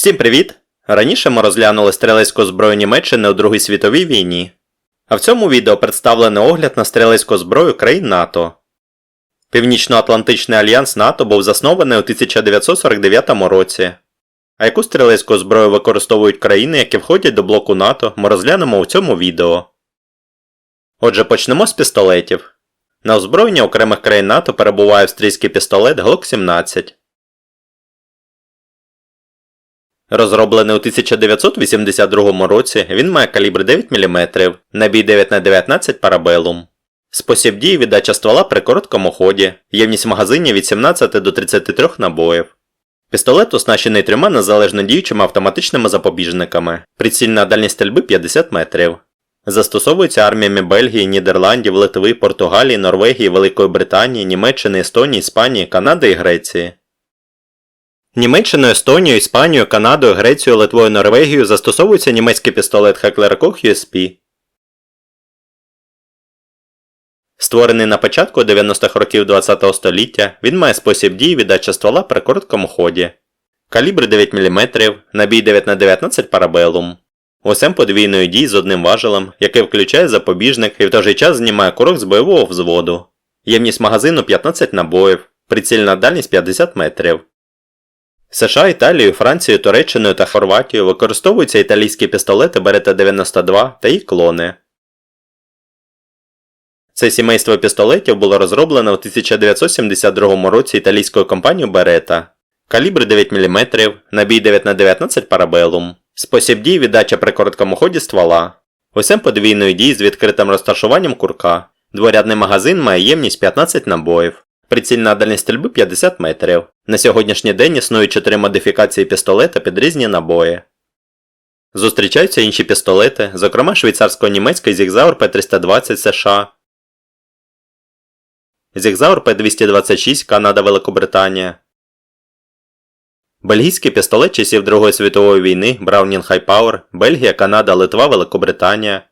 Всім привіт! Раніше ми розглянули стрілецьку зброю Німеччини у Другій світовій війні. А в цьому відео представлений огляд на стрілецьку зброю країн НАТО. Північно-Атлантичний альянс НАТО був заснований у 1949 році. А яку стрілецьку зброю використовують країни, які входять до блоку НАТО, ми розглянемо у цьому відео. Отже, почнемо з пістолетів. На озброєнні окремих країн НАТО перебуває австрійський пістолет Glock 17. Розроблений у 1982 році, він має калібр 9 мм, набій 9х19 Parabellum. Спосіб дії віддача ствола при короткому ході, ємність магазинів від 17 до 33 набоїв. Пістолет оснащений трьома незалежно діючими автоматичними запобіжниками, прицільна дальність стрільби 50 метрів. Застосовується арміями Бельгії, Нідерландів, Литви, Португалії, Норвегії, Великої Британії, Німеччини, Естонії, Іспанії, Канади і Греції. Німеччиною, Естонією, Іспанією, Канадою, Грецією, Литвою, Норвегією застосовується німецький пістолет Heckler Koch USP. Створений на початку 90-х років ХХ століття, він має спосіб дії віддача ствола при короткому ході. Калібр 9 мм, набій 9х19 Parabellum. Усем подвійної дії з одним важелем, який включає запобіжник і в той же час знімає курок з бойового взводу. Ємність магазину 15 набоїв, прицільна дальність 50 метрів. США, Італією, Францією, Туреччиною та Хорватією використовуються італійські пістолети Берetta 92 та їх клони. Це сімейство пістолетів було розроблено у 1972 році італійською компанією Beretta. Калібр 9 мм, набій 9х19 Parabellum. Спосіб дії віддача при короткому ході ствола. Усем подвійної дії з відкритим розташуванням курка. Дворядний магазин має ємність 15 набоїв. Прицільна дальність стрільби 50 метрів. На сьогоднішній день існують 4 модифікації пістолета під різні набої. Зустрічаються інші пістолети, зокрема швейцарсько-німецький Zigzauer P320 США, Zigzauer P226 Канада Великобританія, Бельгійський пістолет часів Другої світової війни High Power, Бельгія, Канада, Литва, Великобританія,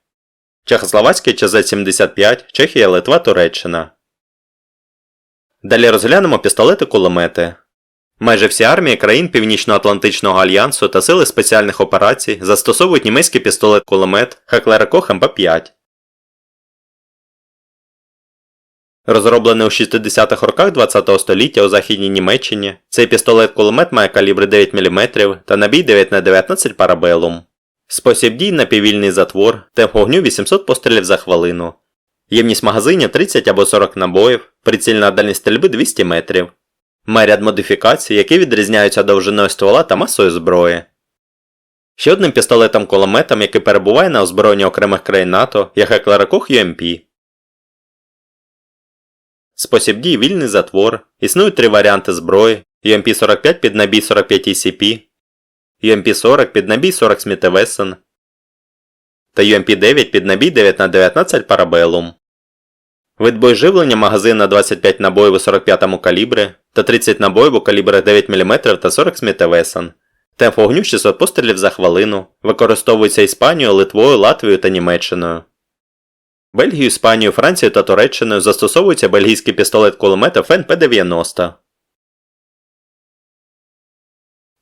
Чехословацький ЧЗ-75, Чехія, Литва, Туреччина. Далі розглянемо пістолети кулемети. Майже всі армії країн Північно-Атлантичного альянсу та сили спеціальних операцій застосовують німецький пістолет кулемет Heckler Koch MP5. Розроблений у 60-х роках ХХ століття у Західній Німеччині, цей пістолет кулемет має калібр 9 мм та набій 9х19 Parabellum. Спосіб дій на півільний затвор, темп вогню 800 пострілів за хвилину. Ємність магазинів 30 або 40 набоїв, прицільна дальність стрільби 200 метрів. Має ряд модифікацій, які відрізняються довжиною ствола та масою зброї. Ще одним пістолетом кулеметом, який перебуває на озброєнні окремих країн НАТО, є Heckler Koch UMP. Спосіб дії вільний затвор. Існують три варіанти зброї: UMP-45 під набій 45 ECP, UMP-40 під набій 40 Smith Wesson та UMP9 під набій 9х19 Parabellum. Вид боєживлення магазин на 25 набоїв у 45-му калібри та 30 набоїв у калібрах 9 мм та 40 Сміт Вессон. Темп вогню 600 пострілів за хвилину. Використовується Іспанією, Литвою, Латвією та Німеччиною. Бельгію, Іспанію, Францію та Туреччиною застосовується бельгійський пістолет кулемет ФНП-90.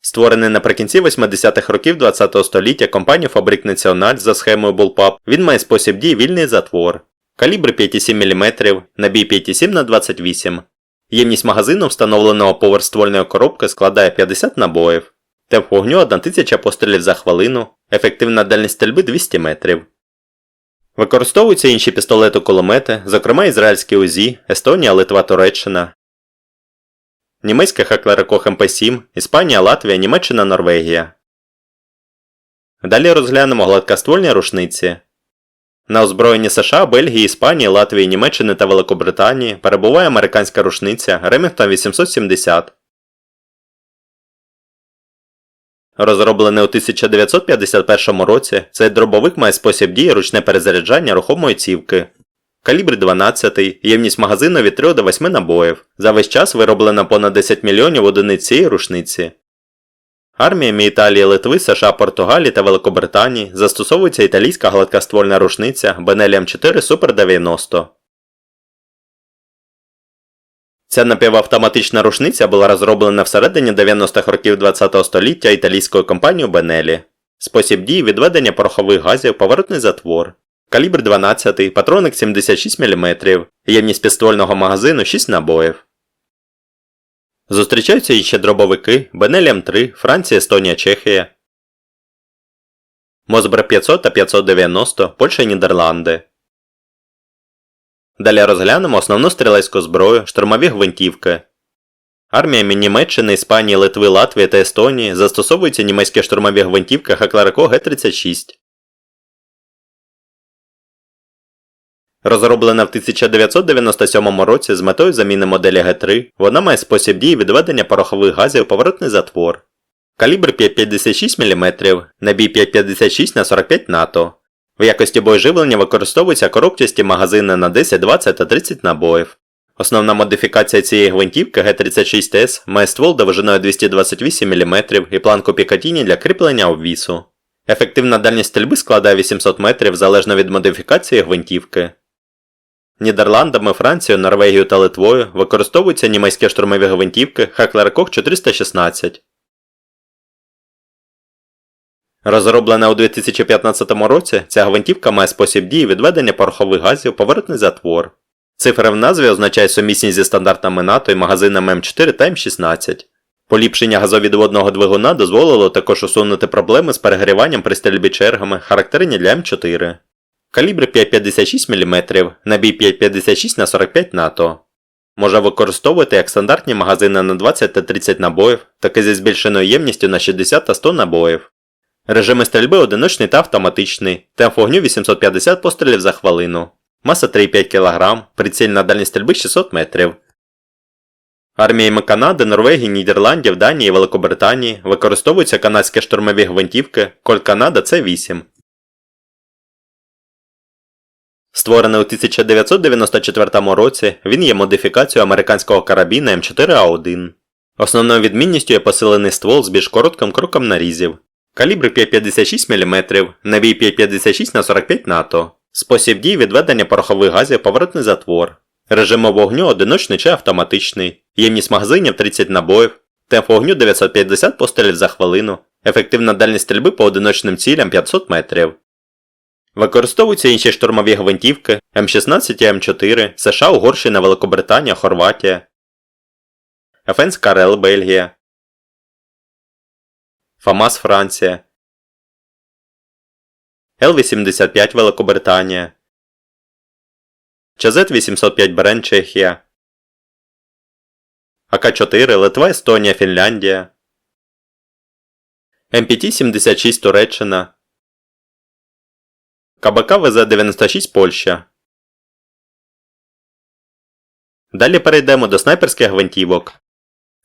Створений наприкінці 80-х років ХХ століття компанією Фабрик Національ за схемою Bullpup, він має спосіб дії вільний затвор. Калібр 5,7 мм, набій 5,7 на 28 Ємність магазину встановленого поверх ствольної коробки складає 50 набоїв. Темп вогню 1000 пострілів за хвилину, ефективна дальність стрільби 200 метрів. Використовуються інші пістолети кулемети, зокрема ізраїльські УЗІ, Естонія, Литва, Туреччина, Heckler Koch MP7, Іспанія, Латвія, Німеччина, Норвегія. Далі розглянемо гладкоствольні рушниці. На озброєнні США, Бельгії, Іспанії, Латвії, Німеччини та Великобританії перебуває американська рушниця Remington 870. Розроблений у 1951 році, цей дробовик має спосіб дії ручне перезаряджання рухомої цівки. Калібр 12, ємність магазину від 3 до 8 набоїв. За весь час вироблено понад 10 мільйонів одиниць цієї рушниці. Арміями Італії, Литви, США, Португалії та Великобританії застосовується італійська гладкоствольна рушниця Benelli M4 Super 90. Ця напівавтоматична рушниця була розроблена всередині 90-х років ХХ століття італійською компанією Benelli. Спосіб дії відведення порохових газів, поворотний затвор. Калібр 12, патроник 76 мм, ємність підствольного магазину 6 набоїв. Зустрічаються іще дробовики Benelli М3, Франція, Естонія, Чехія. Мосбер 500 та 590, Польща і Нідерланди. Далі розглянемо основну стрілецьку зброю, штурмові гвинтівки. Арміями Німеччини, Іспанії, Литви, Латвії та Естонії застосовуються німецькі штурмові гвинтівки Хакларако Г-36. Розроблена в 1997 році з метою заміни моделі Г3, вона має спосіб дії відведення порохових газів поворотний затвор. Калібр 5,56 мм, набій 5,56 на 45 НАТО. В якості боєживлення використовуються коробчасті магазини на 10, 20 та 30 набоїв. Основна модифікація цієї гвинтівки Г36С має ствол довжиною 228 мм і планку Пікатіні для кріплення обвісу. Ефективна дальність стрільби складає 800 метрів залежно від модифікації гвинтівки. Нідерландами, Францією, Норвегією та Литвою використовуються німецькі штурмові гвинтівки Кох 416. Розроблена у 2015 році, ця гвинтівка має спосіб дії відведення порохових газів поворотний затвор. Цифри в назві означають сумісність зі стандартами НАТО і магазинами М4 та М16. Поліпшення газовідводного двигуна дозволило також усунути проблеми з перегріванням при стрільбі чергами, характерні для М4. Калібр 5,56 мм, набій 5,56 на 45 НАТО. Може використовувати як стандартні магазини на 20 та 30 набоїв, так і зі збільшеною ємністю на 60 та 100 набоїв. Режими стрільби одиночний та автоматичний, темп вогню 850 пострілів за хвилину, маса 3,5 кг, прицільна дальність стрільби 600 метрів. Арміями Канади, Норвегії, Нідерландів, Данії і Великобританії використовуються канадські штурмові гвинтівки Коль Канада С8. Створений у 1994 році, він є модифікацією американського карабіна М4А1. Основною відмінністю є посилений ствол з більш коротким кроком нарізів. Калібр 5,56 мм, набій 5,56 на 45 НАТО. Спосіб дій відведення порохових газів поворотний затвор. Режим вогню одиночний чи автоматичний. Ємність магазинів 30 набоїв. Темп вогню 950 пострілів за хвилину. Ефективна дальність стрільби по одиночним цілям 500 метрів. Використовуються інші штурмові гвинтівки М16 і М4, США, Угорщина, Великобританія, Хорватія. ФНС Карел, Бельгія. ФАМАС Франція. Л-85 Великобританія. ЧЗ-805 Брен Чехія. АК-4 Литва, Естонія, Фінляндія. МПТ-76 Туреччина. КБК ВЗ-96 Польща. Далі перейдемо до снайперських гвинтівок.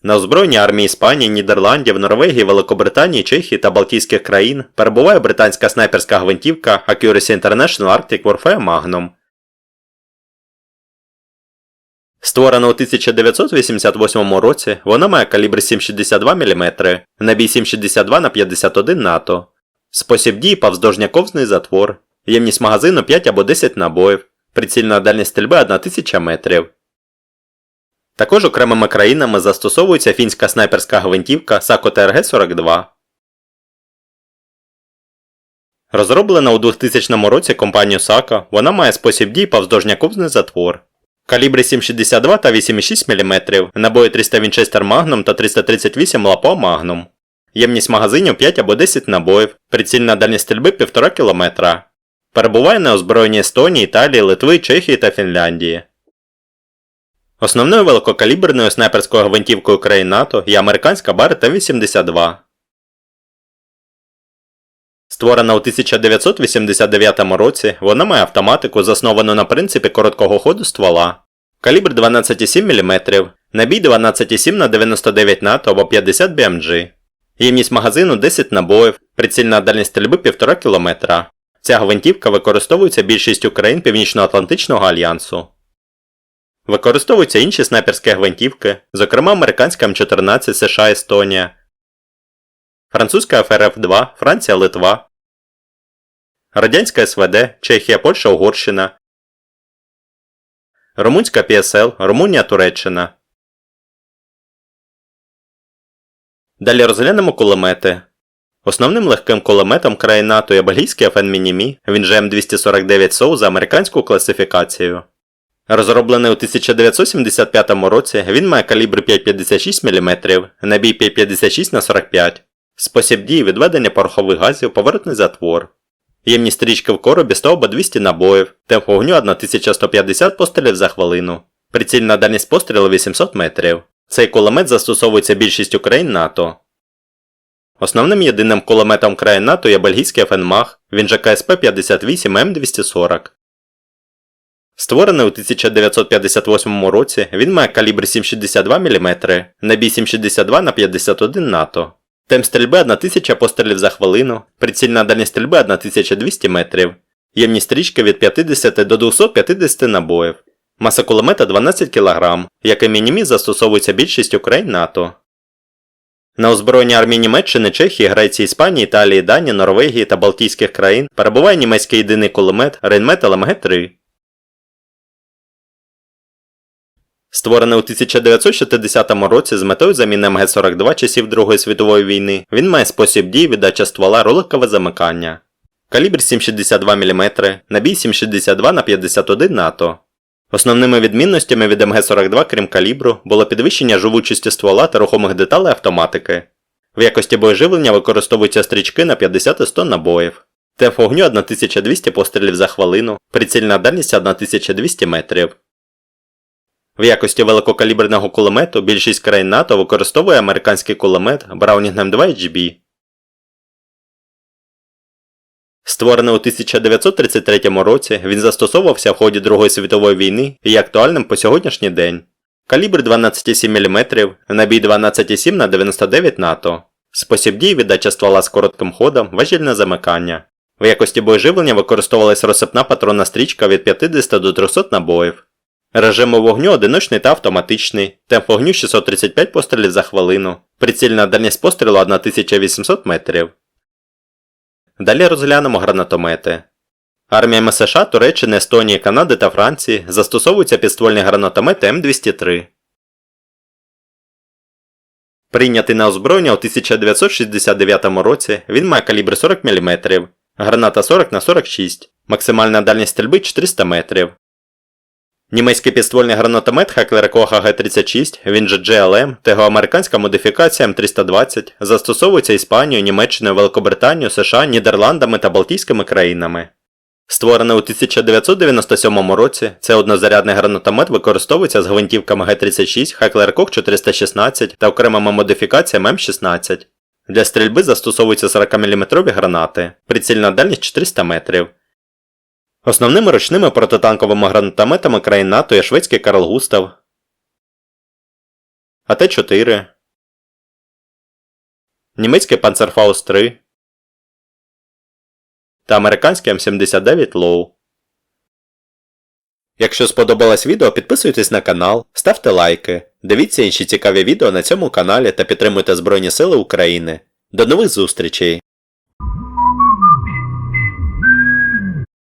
На озброєнні армії Іспанії, Нідерландів, Норвегії, Великобританії, Чехії та Балтійських країн перебуває британська снайперська гвинтівка Accuracy International Arctic Warfare Magnum. Створена у 1988 році, вона має калібр 7,62 мм, набій 7,62 на 51 НАТО. Спосіб дії повздовжняковзний затвор. Ємність магазину 5 або 10 набоїв. Прицільна дальність стрільби 1000 метрів. Також окремими країнами застосовується фінська снайперська гвинтівка Sako TRG-42. Розроблена у 2000 році компанією Sako, вона має спосіб дії повздовжняковзний затвор. Калібри 7,62 та 8,6 мм, набої 300 Winchester Magnum та 338 Лапо Magnum. Ємність магазинів 5 або 10 набоїв, прицільна дальність стрільби 1,5 км. Перебуває на озброєнні Естонії, Італії, Литви, Чехії та Фінляндії. Основною великокаліберною снайперською гвинтівкою країн НАТО є американська Бар Т-82. Створена у 1989 році, вона має автоматику, засновану на принципі короткого ходу ствола. Калібр 12,7 мм, набій 12,7 на 99 НАТО або 50 BMG. Ємність магазину 10 набоїв, прицільна дальність стрільби 1,5 км. Ця гвинтівка використовується більшістю країн Північноатлантичного альянсу. Використовуються інші снайперські гвинтівки, зокрема американська М14 США Естонія, Французька ФРФ 2, Франція Литва, Радянська СВД, Чехія Польща Угорщина, Румунська ПСЛ, Румунія Туреччина. Далі розглянемо кулемети. Основним легким кулеметом країн НАТО є бельгійський FN Minimi, він же М249 SOU за американську класифікацію. Розроблений у 1975 році, він має калібр 5,56 мм, набій 5,56 на 45 спосіб дії відведення порохових газів, поворотний затвор. Ємність стрічки в коробі 100 або 200 набоїв, темп вогню 1150 пострілів за хвилину. Прицільна дальність пострілу 800 метрів. Цей кулемет застосовується більшістю країн НАТО. Основним єдиним кулеметом країн НАТО є бельгійський ФНМАГ, він же КСП 58 М240. Створений у 1958 році, він має калібр 7,62 мм, набій 7,62 на 51 НАТО. Темп стрільби 1000 пострілів за хвилину, прицільна дальність стрільби 1200 метрів, ємність стрічки від 50 до 250 набоїв. Маса кулемета 12 кг, як і мінімі застосовується більшістю країн НАТО. На озброєнні армії Німеччини, Чехії, Греції, Іспанії, Італії, Данії, Норвегії та Балтійських країн перебуває німецький єдиний кулемет Rheinmetall MG3. Створений у 1960 році з метою заміни МГ-42 часів Другої світової війни, він має спосіб дії віддача ствола роликове замикання. Калібр 7,62 мм, набій 7,62 на 51 НАТО. Основними відмінностями від МГ-42, крім калібру, було підвищення живучості ствола та рухомих деталей автоматики. В якості боєживлення використовуються стрічки на 50-100 набоїв. Темп вогню 1200 пострілів за хвилину, прицільна дальність 1200 метрів. В якості великокаліберного кулемету більшість країн НАТО використовує американський кулемет Browning M2 Створений у 1933 році, він застосовувався в ході Другої світової війни і є актуальним по сьогоднішній день. Калібр 12,7 мм, набій 12,7 на 99 НАТО. Спосіб дії віддача ствола з коротким ходом, важільне замикання. В якості боєживлення використовувалась розсипна патронна стрічка від 50 до 300 набоїв. Режиму вогню одиночний та автоматичний, темп вогню 635 пострілів за хвилину, прицільна дальність пострілу 1800 метрів. Далі розглянемо гранатомети. Арміями США, Туреччини, Естонії, Канади та Франції застосовуються підствольні гранатомети М203. Прийнятий на озброєння у 1969 році, він має калібр 40 мм, граната 40 на 46 максимальна дальність стрільби 400 метрів. Німецький підствольний гранатомет Heckler Koch G36, він же GLM, та його американська модифікація М320 застосовується Іспанією, Німеччиною, Великобританією, США, Нідерландами та Балтійськими країнами. Створений у 1997 році, цей однозарядний гранатомет використовується з гвинтівками Г-36, Heckler Koch 416 та окремими модифікаціями М16. Для стрільби застосовуються 40-мм гранати, прицільна дальність 400 метрів. Основними ручними протитанковими гранатометами країн НАТО є шведський Карл Густав, АТ-4, німецький Panzerfaust 3 та американський М79 Low. Якщо сподобалось відео, підписуйтесь на канал, ставте лайки, дивіться інші цікаві відео на цьому каналі та підтримуйте Збройні Сили України. До нових зустрічей!